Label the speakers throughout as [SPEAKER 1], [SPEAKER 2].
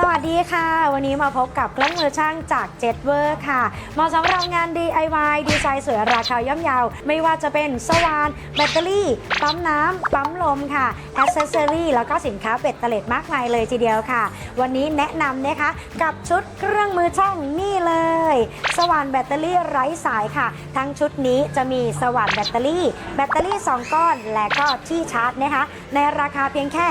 [SPEAKER 1] สวัสดีค่ะ วันนี้มาพบกับเครื่องมือช่างจากเจ็ดเวอร์ค่ะเหมาะสำหรับงาน DIY ดีไซน์สวยราคาย่อมเยาว ไม่ว่าจะเป็นสว่านแบตเตอรี่ ปั๊มน้ำ ปั๊มลมค่ะอ c เซสซอรี่แล้วก็สินค้าเบ็ดเตล็ดมากมายเลยทีเดียวค่ะ วันนี้แนะนำนะคะกับชุดเครื่องมือช่างนี่เลย สว่านแบตเตอรี่ไร้สายค่ะ ทั้งชุดนี้จะมีสว่านแบตเตอรี่ แบตเตอรี่ 2 ก้อนและก็ที่ชาร์จนะคะในราคาเพียงแค่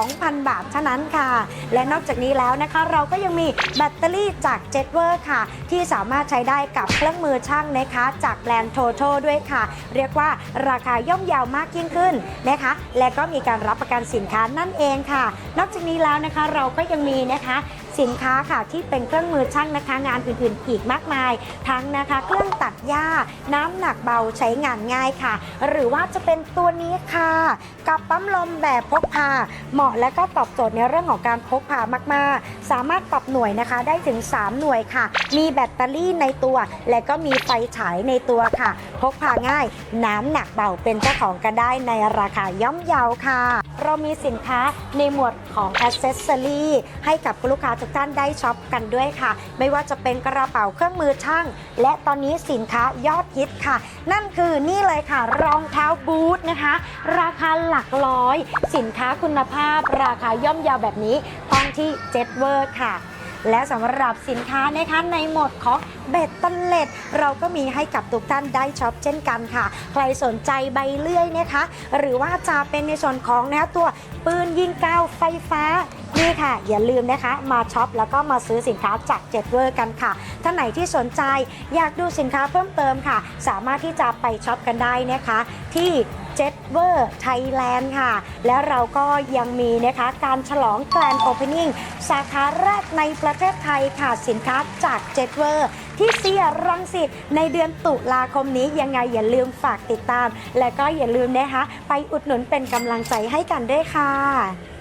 [SPEAKER 1] 2,000 บาทเท่านั้นค่ะ และนอกจากนี้แล้วนะคะ เราก็ยังมีแบตเตอรี่จากเจ็ตเวอร์ค่ะ ที่สามารถใช้ได้กับเครื่องมือช่างนะคะ จากแบรนด์โทโทด้วยค่ะ เรียกว่าราคาย่อมเยาวมากยิ่งขึ้นนะคะ และก็มีการรับประกันสินค้านั่นเองค่ะ นอกจากนี้แล้วนะคะเราก็ยังมีนะคะ สินค้าค่ะที่เป็นเครื่องมือช่างนะคะงานอื่นๆ อีกมากมาย ทั้งนะคะ เครื่องตัดหญ้าน้ำหนักเบาใช้งานง่ายค่ะ หรือว่าจะเป็นตัวนี้ค่ะ กับปั๊มลมแบบพกพา เหมาะและก็ตอบโจทย์ในเรื่องของการพกพามากๆ สามารถปรับหน่วยนะคะได้ถึง 3 หน่วยค่ะ มีแบตเตอรี่ในตัว และก็มีไฟฉายในตัวค่ะ พกพาง่าย น้ำหนักเบาเป็นเจ้าของกันได้ในราคาย่อมเยาค่ะ เรามีสินค้าในหมวดของอ c เซสซอรี่ให้กับลูกค้าทุกท่านได้ช็อปกันด้วยค่ะ ไม่ว่าจะเป็นกระเป๋าเครื่องมือช่าง และตอนนี้สินค้ายอดฮิตค่ะ นั่นคือนี่เลยค่ะ รองเท้าบูทนะคะ ราคาหลักร้อย สินค้าคุณภาพ ราคาย่อมเยาวแบบนี้ต้องที่เจ็ดเวิร์ค่ะ และสำหรับสินค้านะคะในหมวดของเบ็ดเตเล็ด เราก็มีให้กับทุกท่านได้ช็อปเช่นกันค่ะ ใครสนใจใบเลื่อยนะคะ หรือว่าจะเป็นในส่วนของนะคะตัวปืนยิงก้าวไฟฟ้านี่ค่ะ อย่าลืมนะคะมาช็อปแล้วก็มาซื้อสินค้าจากเจ็ดเวอร์กันค่ะท่านไหนที่สนใจอยากดูสินค้าเพิ่มเติมค่ะ สามารถที่จะไปช็อปกันได้นะคะ ที่ เจ็ดเวอร์ไทยแลนด์ค่ะ แล้วเราก็ยังมีนะคะการฉลองแกลนโอเพนนิ่งสาขาแรกในประเทศไทยค่ะสินค้าจากเจ็ดเวอร์ที่เซียรังสิตในเดือนตุลาคมนี้ยังไงอย่าลืมฝากติดตาม และก็อย่าลืมนะคะ ไปอุดหนุนเป็นกำลังใจให้กันด้วยค่ะ